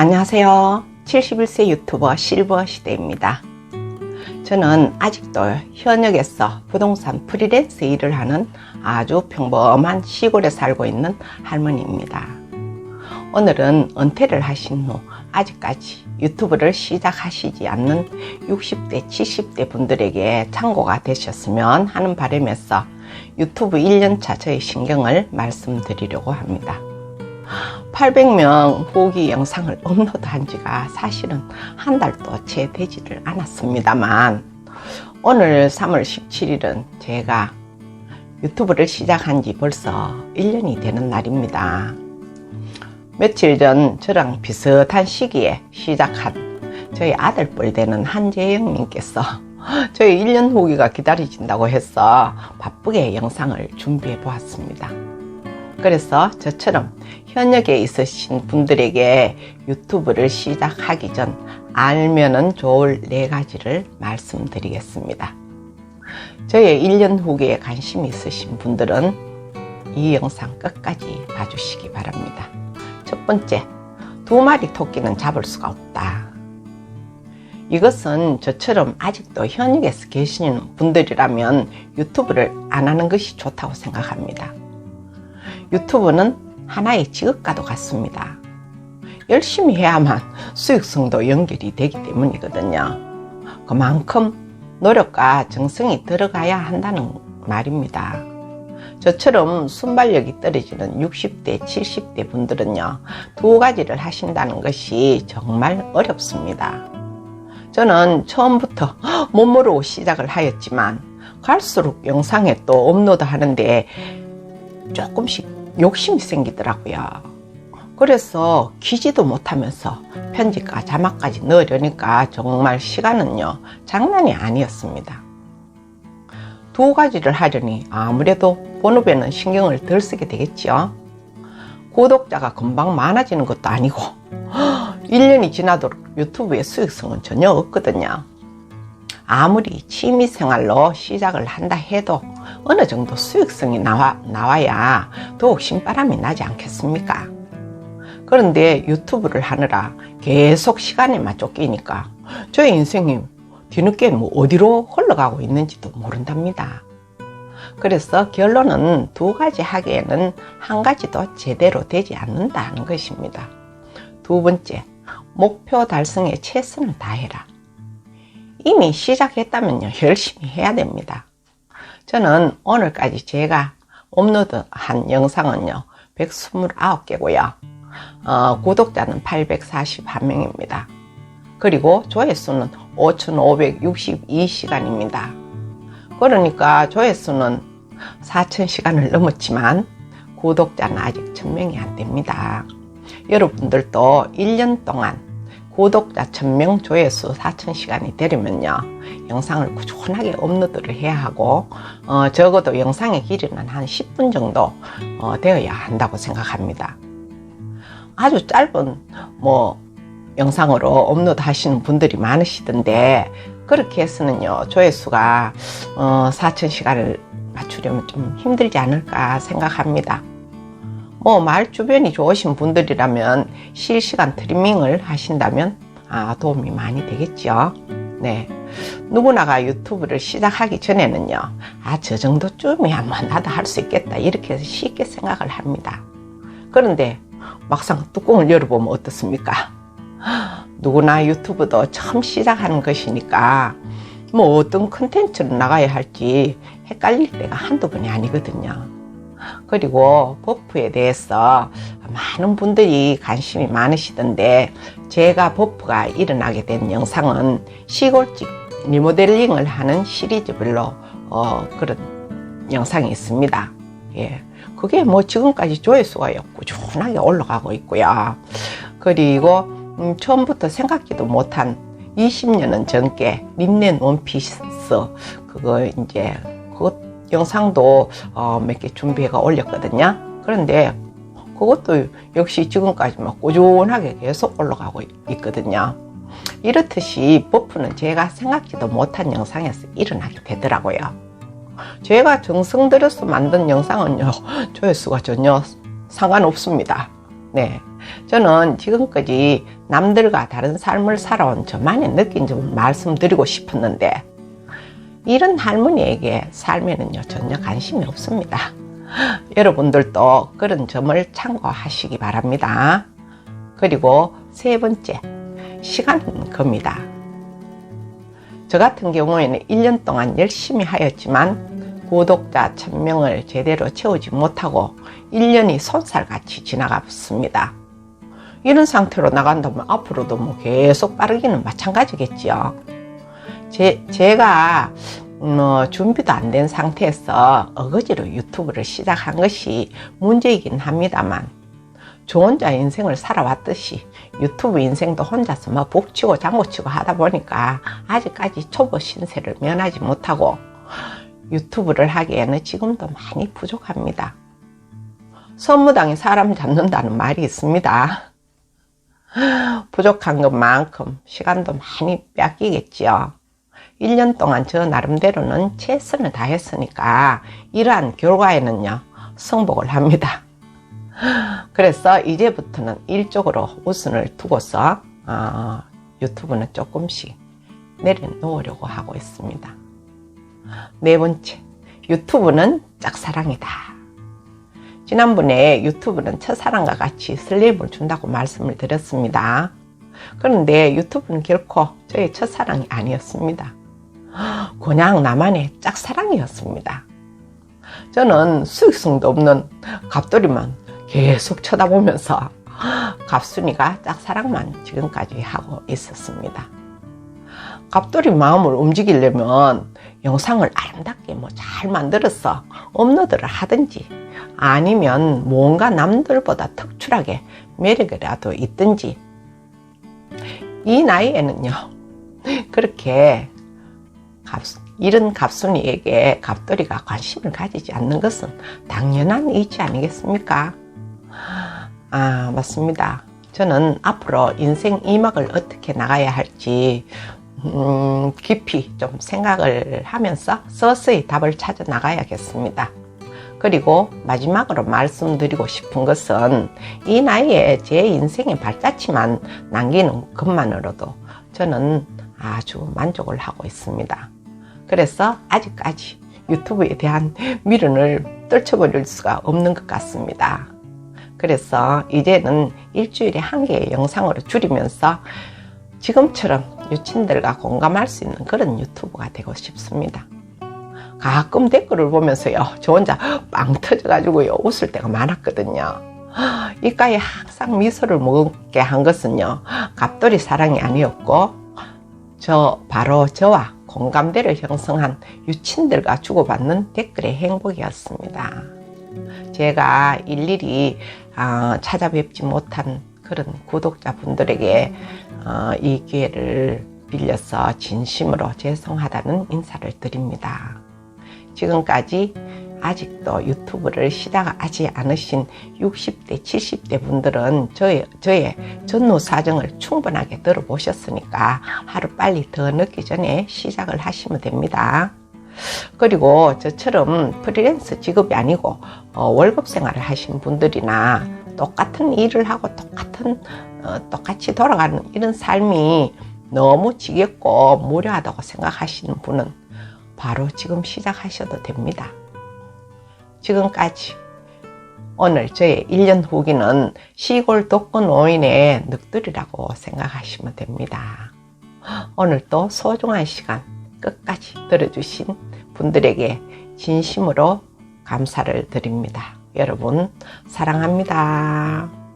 안녕하세요. 71세 유튜버 실버 시대입니다. 저는 아직도 현역에서 부동산 프리랜서 일을 하는 아주 평범한 시골에 살고 있는 할머니입니다. 오늘은 은퇴를 하신 후 아직까지 유튜브를 시작하시지 않는 60대, 70대 분들에게 참고가 되셨으면 하는 바람에서 유튜브 1년차 저의 신경을 말씀드리려고 합니다. 800명 후기 영상을 업로드한 지가 사실은 한 달도 채 되지를 않았습니다만 오늘 3월 17일은 제가 유튜브를 시작한 지 벌써 1년이 되는 날입니다. 며칠 전 저랑 비슷한 시기에 시작한 저희 아들뻘 되는 한재영님께서 저희 1년 후기가 기다려진다고 해서 바쁘게 영상을 준비해 보았습니다. 그래서 저처럼 현역에 있으신 분들에게 유튜브를 시작하기 전 알면은 좋을 네 가지를 말씀드리겠습니다. 저의 1년 후기에 관심이 있으신 분들은 이 영상 끝까지 봐주시기 바랍니다. 첫 번째, 두 마리 토끼는 잡을 수가 없다. 이것은 저처럼 아직도 현역에서 계시는 분들이라면 유튜브를 안 하는 것이 좋다고 생각합니다. 유튜브는 하나의 직업과도 같습니다. 열심히 해야만 수익성도 연결이 되기 때문이거든요. 그만큼 노력과 정성이 들어가야 한다는 말입니다. 저처럼 순발력이 떨어지는 60대, 70대 분들은요, 두 가지를 하신다는 것이 정말 어렵습니다. 저는 처음부터 못 모르고 시작을 하였지만, 갈수록 영상에 또 업로드 하는데 조금씩 욕심이 생기더라고요. 그래서 기지도 못하면서 편집과 자막까지 넣으려니까 정말 시간은요, 장난이 아니었습니다. 두 가지를 하려니 아무래도 본업에는 신경을 덜 쓰게 되겠죠. 구독자가 금방 많아지는 것도 아니고 1년이 지나도록 유튜브의 수익성은 전혀 없거든요. 아무리 취미생활로 시작을 한다 해도 어느 정도 수익성이 나와, 나와야 더욱 신바람이 나지 않겠습니까? 그런데 유튜브를 하느라 계속 시간에만 쫓기니까 저의 인생이 뒤늦게 뭐 어디로 흘러가고 있는지도 모른답니다. 그래서 결론은 두 가지 하기에는 한 가지도 제대로 되지 않는다는 것입니다. 두 번째, 목표 달성에 최선을 다해라. 이미 시작했다면요, 열심히 해야 됩니다. 저는 오늘까지 제가 업로드한 영상은요, 129개고요. 어, 구독자는 841명입니다. 그리고 조회수는 5,562시간입니다. 그러니까 조회수는 4,000시간을 넘었지만 구독자는 아직 1,000명이 안 됩니다. 여러분들도 1년 동안 구독자 1000명 조회수 4000시간이 되려면요 영상을 꾸준하게 업로드를 해야 하고 어, 적어도 영상의 길이는 한 10분 정도 어, 되어야 한다고 생각합니다. 아주 짧은 뭐 영상으로 업로드 하시는 분들이 많으시던데 그렇게 해서는요 조회수가 어, 4000시간을 맞추려면 좀 힘들지 않을까 생각합니다 뭐말 주변이 좋으신 분들이라면 실시간 트리밍을 하신다면 아, 도움이 많이 되겠죠. 네. 누구나가 유튜브를 시작하기 전에는요, 아, 저 정도쯤이야 뭐 나도 할 수 있겠다. 이렇게 쉽게 생각을 합니다. 그런데 막상 뚜껑을 열어보면 어떻습니까? 누구나 유튜브도 처음 시작하는 것이니까 뭐 어떤 컨텐츠로 나가야 할지 헷갈릴 때가 한두 번이 아니거든요. 그리고 버프에 대해서 많은 분들이 관심이 많으시던데 제가 버프가 일어나게 된 영상은 시골집 리모델링을 하는 시리즈별로 어, 그런 영상이 있습니다. 예. 그게 뭐 지금까지 조회수가 꾸준하게 올라가고 있고요. 그리고 음, 처음부터 생각지도 못한 20년은 전께 린넨 원피스 그거 이제 영상도 어, 몇 개 준비해가 올렸거든요. 그런데 그것도 역시 지금까지만 꾸준하게 계속 올라가고 있거든요. 이렇듯이 버프는 제가 생각지도 못한 영상에서 일어나게 되더라고요. 제가 정성 들여서 만든 영상은요, 조회수가 전혀 상관없습니다. 네. 저는 지금까지 남들과 다른 삶을 살아온 저만의 느낀 점을 말씀드리고 싶었는데 이런 할머니에게 삶에는요 전혀 관심이 없습니다. 여러분들도 그런 점을 참고하시기 바랍니다. 그리고 세 번째, 시간은 겁니다. 저 같은 경우에는 1년 동안 열심히 하였지만 구독자 1000명을 제대로 채우지 못하고 1년이 손살같이 지나갔습니다. 이런 상태로 나간다면 앞으로도 뭐 계속 빠르기는 마찬가지겠지요. 제, 제가 뭐 준비도 안 된 상태에서 어거지로 유튜브를 시작한 것이 문제이긴 합니다만 저 혼자 인생을 살아왔듯이 유튜브 인생도 혼자서 뭐 북치고 장구치고 하다 보니까 아직까지 초보 신세를 면하지 못하고 유튜브를 하기에는 지금도 많이 부족합니다. 선무당에 사람 잡는다는 말이 있습니다. 부족한 것만큼 시간도 많이 뺏기겠지요. 1년 동안 저 나름대로는 최선을 다했으니까 이러한 결과에는요, 승복을 합니다. 그래서 이제부터는 일적으로 우선을 두고서 어, 유튜브는 조금씩 내려놓으려고 하고 있습니다. 네 번째, 유튜브는 짝사랑이다. 지난번에 유튜브는 첫사랑과 같이 슬림을 준다고 말씀을 드렸습니다. 그런데 유튜브는 결코 저의 첫사랑이 아니었습니다. 그냥 나만의 짝사랑이었습니다. 저는 수익성도 없는 갑돌이만 계속 쳐다보면서 갑순이가 짝사랑만 지금까지 하고 있었습니다. 갑돌이 마음을 움직이려면 영상을 아름답게 뭐 잘 만들어서 업로드를 하든지 아니면 뭔가 남들보다 특출하게 매력이라도 있든지 이 나이에는요 그렇게 갑, 이런 갑순이에게 갑돌이가 관심을 가지지 않는 것은 당연한 이치 아니겠습니까? 아, 맞습니다. 저는 앞으로 인생 이막을 어떻게 나가야 할지 음, 깊이 좀 생각을 하면서 서서히 답을 찾아 나가야겠습니다. 그리고 마지막으로 말씀드리고 싶은 것은 이 나이에 제 인생의 발자취만 남기는 것만으로도 저는 아주 만족을 하고 있습니다. 그래서 아직까지 유튜브에 대한 미련을 떨쳐버릴 수가 없는 것 같습니다. 그래서 이제는 일주일에 한 개의 영상으로 줄이면서 지금처럼 유친들과 공감할 수 있는 그런 유튜브가 되고 싶습니다. 가끔 댓글을 보면서요, 저 혼자 빵 터져가지고요, 웃을 때가 많았거든요. 이가에 항상 미소를 먹게 한 것은요, 갑돌이 사랑이 아니었고, 저, 바로 저와 공감대를 형성한 유친들과 주고받는 댓글의 행복이었습니다. 제가 일일이 어, 찾아뵙지 못한 그런 구독자분들에게 어, 이 기회를 빌려서 진심으로 죄송하다는 인사를 드립니다. 지금까지 아직도 유튜브를 시작하지 않으신 60대, 70대 분들은 저의, 저의 전후 사정을 충분하게 들어보셨으니까 하루 빨리 더 늦기 전에 시작을 하시면 됩니다. 그리고 저처럼 프리랜서 직업이 아니고 어, 월급 생활을 하신 분들이나 똑같은 일을 하고 똑같은 어, 똑같이 돌아가는 이런 삶이 너무 지겹고 무료하다고 생각하시는 분은 바로 지금 시작하셔도 됩니다. 지금까지 오늘 저의 1년 후기는 시골 독거 노인의 늑들이라고 생각하시면 됩니다. 오늘도 소중한 시간 끝까지 들어주신 분들에게 진심으로 감사를 드립니다. 여러분, 사랑합니다.